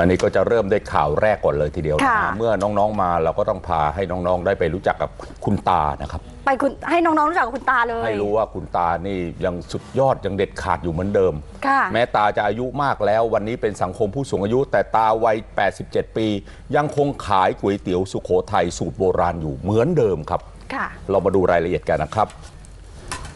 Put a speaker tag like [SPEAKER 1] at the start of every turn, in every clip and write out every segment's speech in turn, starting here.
[SPEAKER 1] วันนี้ก็จะเริ่มด้วยข่าวแรกก่อนเลยทีเดียวนะ
[SPEAKER 2] ค่ะ
[SPEAKER 1] ฮะเมื่อน้องๆมาเราก็ต้องพาให้น้องๆได้ไปรู้จักกับคุณตานะครับ
[SPEAKER 2] ไปคุณให้น้องๆรู้จักกับคุณตาเลย
[SPEAKER 1] ให้รู้ว่าคุณตานี่ยังสุดยอดยังเด็ดขาดอยู่เหมือนเดิม
[SPEAKER 2] ค่ะ
[SPEAKER 1] แม้ตาจะอายุมากแล้ววันนี้เป็นสังคมผู้สูงอายุ แต่ตาวัย 87 ปี ยังคงขายก๋วยเตี๋ยวสุโขทัยสูตรโบราณอยู่เหมือนเดิมครับ
[SPEAKER 2] ค่ะ
[SPEAKER 1] เรามาดูรายละเอียดกันนะครับ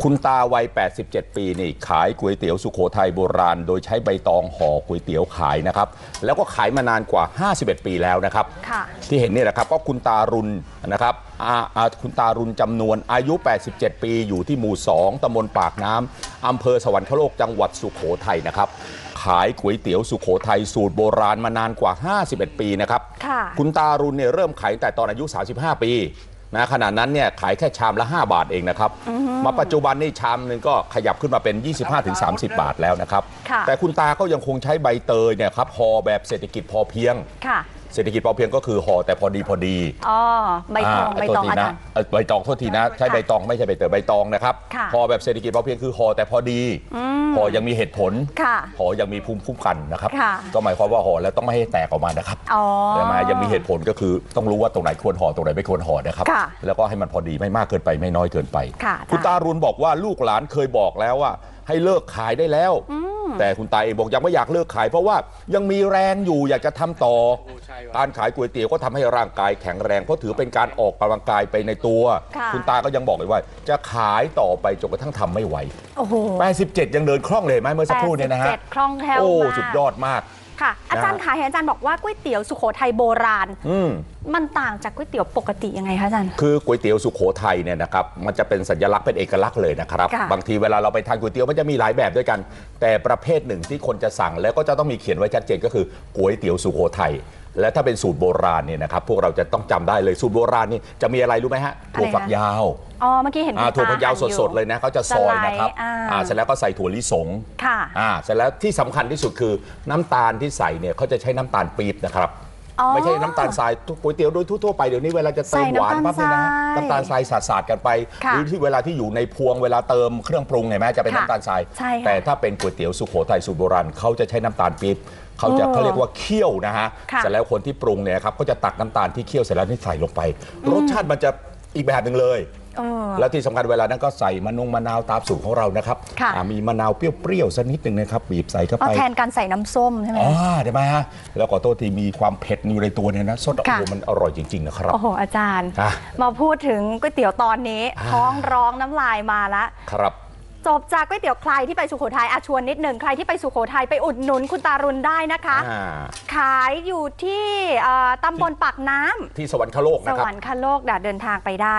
[SPEAKER 1] คุณตาวัย 87 ปีนี่ขายก๋วยเตี๋ยวสุโขทัยโบราณ โดยใช้ใบตองห่อก๋วยเตี๋ยวขายนะครับ แล้วก็ขายมานานกว่า 51 ปีแล้วนะครับ
[SPEAKER 2] ค่ะ
[SPEAKER 1] ที่เห็นนี่แหละครับก็คุณตารุณนะครับอาอาคุณตารุณจำนวนอายุ 87 ปีอยู่ที่หมู่ 2ตำบลปากน้ำอำเภอสวรรคโลกจังหวัดสุโขทัยนะครับ ขายก๋วยเตี๋ยวสุโขทัยสูตรโบราณมานานกว่า 51 ปีนะครับ
[SPEAKER 2] ค่ะ
[SPEAKER 1] คุณตารุณเนี่ยเริ่มขายตั้งแต่ตอนอายุ 35 ปี นะขณะนั้นเนี่ยขายแค่ชามละ 5 บาทเองนะครับ มาปัจจุบันนี่ชามหนึ่งก็ขยับขึ้นมาเป็น 25-30 บาทแล้วนะครับ
[SPEAKER 2] ค่ะ
[SPEAKER 1] แต่คุณตาก็ยังคงใช้ใบเตยเนี่ยครับห่อแบบเศรษฐกิจพอเพียง
[SPEAKER 2] ค่ะ
[SPEAKER 1] เศรษฐกิจพอเพียงก็คือห่อแต่พอดีพอดี
[SPEAKER 2] อ๋อใบตองาใบตอง
[SPEAKER 1] โทษที
[SPEAKER 2] อา
[SPEAKER 1] นะ
[SPEAKER 2] จารย์
[SPEAKER 1] เอ่อใบตองโทษทีนะใช้ใบตองไม่ใช่ใบเตยใบตองนะครับ
[SPEAKER 2] ค่ะ
[SPEAKER 1] ห่อแบบเศรษฐกิจพอเพียงคือห่อแต่พอดีห่อยังมีเหตุผล
[SPEAKER 2] ค่ะ
[SPEAKER 1] ห่อยังมีภูมิคุ้มกันนะครับ
[SPEAKER 2] ค่ะ
[SPEAKER 1] ก็หมายความว่าห่อแล้วต้องไม่ให้แตกออกมานะครับ
[SPEAKER 2] อ๋อ
[SPEAKER 1] แต่มายังมีเหตุผลก็คือต้องรู้ว่าตรงไหนควรห่อตรงไหนไม่ควรห่อนะครับ
[SPEAKER 2] ค่ะ
[SPEAKER 1] แล้วก็ให้มันพอดีไม่มากเกินไปไม่น้อยเกินไป
[SPEAKER 2] ค่ะ
[SPEAKER 1] คุณ
[SPEAKER 2] อาจา
[SPEAKER 1] ตาร
[SPEAKER 2] ย์
[SPEAKER 1] รุณบอกว่าลูกหลานเคยบอกแล้วว่า ให้เลิกขายได้แล้ว แต่คุณตาเองบอกยังไม่อยากเลิกขาย เพราะว่ายังมีแรงอยู่อยากจะทำต่อ การขายก๋วยเตี๋ยวก็ทำให้ร่างกายแข็งแรงเพราะถือเป็นการออกกำลังกายไปในตัว
[SPEAKER 2] ค่ะ
[SPEAKER 1] ณตาก็ยังบอกเลยว่า จะขายต่อไปจนกระทั่งทำไม่ไหว
[SPEAKER 2] โอ้โห
[SPEAKER 1] 87 ยังเดินคล่องเลยไหมเมื่อสักครู่เนี่ยนะฮะ
[SPEAKER 2] 87คล่องแคล่ว
[SPEAKER 1] โอ้
[SPEAKER 2] มาก
[SPEAKER 1] สุดยอดมาก
[SPEAKER 2] ค่ะ อาจารย์ขายเห็นอาจารย์บอกว่าก๋วยเตี๋ยวสุโขทัยโบราณ
[SPEAKER 1] อืม
[SPEAKER 2] มันต่างจากก๋วยเตี๋ยวปกติยังไงคะอาจารย์
[SPEAKER 1] คือก๋วยเตี๋ยวสุโขทัยเนี่ยนะครับมันจะเป็นสัญลักษณ์เป็นเอกลักษณ์เลยนะครับ
[SPEAKER 2] ค่ะ
[SPEAKER 1] บางทีเวลาเราไปทานก๋วยเตี๋ยวมันจะมีหลายแบบด้วยกัน แต่ประเภทหนึ่งที่คนจะสั่งแล้วก็จะต้องมีเขียนไว้ชัดเจนก็คือก๋วยเตี๋ยวสุโขทัย และถ้าเป็นสูตรโบราณเนี่ยนะครับพวกเราจะต้องจำได้เลยสูตรโบราณนี่จะมีอะไรรู้ไหมฮะถั่วฝักยาว
[SPEAKER 2] อ๋อเมื่อกี้เห็น
[SPEAKER 1] อ่า
[SPEAKER 2] คุณ
[SPEAKER 1] ถั่ว
[SPEAKER 2] ต
[SPEAKER 1] ฝักยาว
[SPEAKER 2] หั่นอ
[SPEAKER 1] สดๆเลยนะเขาจะซอยนะครับ
[SPEAKER 2] สไลด์อ่า
[SPEAKER 1] อ่าเสร็จแล้วก็ใส่ถั่วลิสง
[SPEAKER 2] ค่ะ
[SPEAKER 1] อ่าเสร็จแล้วที่สำคัญที่สุดคือน้ำตาลที่ใส่เนี่ยเขาจะใช้น้ำตาลปี๊บนะครับ
[SPEAKER 2] อ๋อ
[SPEAKER 1] ไม่ใช่น้ำตาลทรายทุกก๋วยเตี๋ยวโดยทั่วๆไปเดี๋ยวนี้เวลาจะเติมหวาน
[SPEAKER 2] ใส่น้ำตาล
[SPEAKER 1] ปั๊บเนี่ยนะ
[SPEAKER 2] ทราย
[SPEAKER 1] น้ำตาลทรายสาดๆกันไป
[SPEAKER 2] ค่ะ
[SPEAKER 1] หรือที่เวลาที่อยู่ในพวงเวลาเติมเครื่องปรุงเห็นไหมจะเป็น
[SPEAKER 2] ค่ะ
[SPEAKER 1] น้ำตาลทราย
[SPEAKER 2] ใช่ค่ะ
[SPEAKER 1] แต่ถ้าเป็นก๋วยเตี๋ยวสุโขทัยสูตรโบราณเขาจะใช้น้ำตาลปี๊บ เขาจะ
[SPEAKER 2] โอ้
[SPEAKER 1] เขาเรียกว่าเคี่ยวนะฮะ
[SPEAKER 2] ค่ะ
[SPEAKER 1] เสร็จแล้วคนที่ปรุงเนี่ยครับก็จะตักน้ำตาลที่เคี่ยวเสร็จแล้วนี่ใส่ลงไป รสชาติมันจะอีกแบบหนึ่งเลย
[SPEAKER 2] เออ
[SPEAKER 1] แล้วที่สำคัญเวลานั้นก็ใส่มะนงมะนาวตามสูตรของเรานะครับ
[SPEAKER 2] ค่ะ
[SPEAKER 1] อ่ามีมะนาวเปรี้ยวๆสักนิดหนึ่งนะครับบีบใส่เข้า
[SPEAKER 2] เอา
[SPEAKER 1] ไป
[SPEAKER 2] แทนการใส่น้ำส้มใช่ไหม
[SPEAKER 1] อ่าได้ไหมฮะแล้วขอโทษทีมีความเผ็ดอยู่ในตัวเนี่ยนะซดโอ้
[SPEAKER 2] ค่ะ
[SPEAKER 1] โหมันอร่อยจริงๆนะครับ
[SPEAKER 2] โอ้โห อาจารย์
[SPEAKER 1] อะ
[SPEAKER 2] มาพูดถึงก๋วยเตี๋ยวตอนนี้
[SPEAKER 1] อ่า
[SPEAKER 2] ท้องร้องน้ำลายมาละ
[SPEAKER 1] ครับ
[SPEAKER 2] จบจากก๋วยเตี๋ยวใครที่ไปสุโขทัยอาชวนนิดหนึ่งใครที่ไปสุโขทัยไปอุดหนุนคุณตารุณได้นะคะ
[SPEAKER 1] อ่า
[SPEAKER 2] ขายอยู่ที่เอ่อตำบลปากน้ำ
[SPEAKER 1] ที่สวรรคโลก
[SPEAKER 2] ส
[SPEAKER 1] นะควรับ
[SPEAKER 2] รรคโลกเดี๋ยวเดินทางไปได้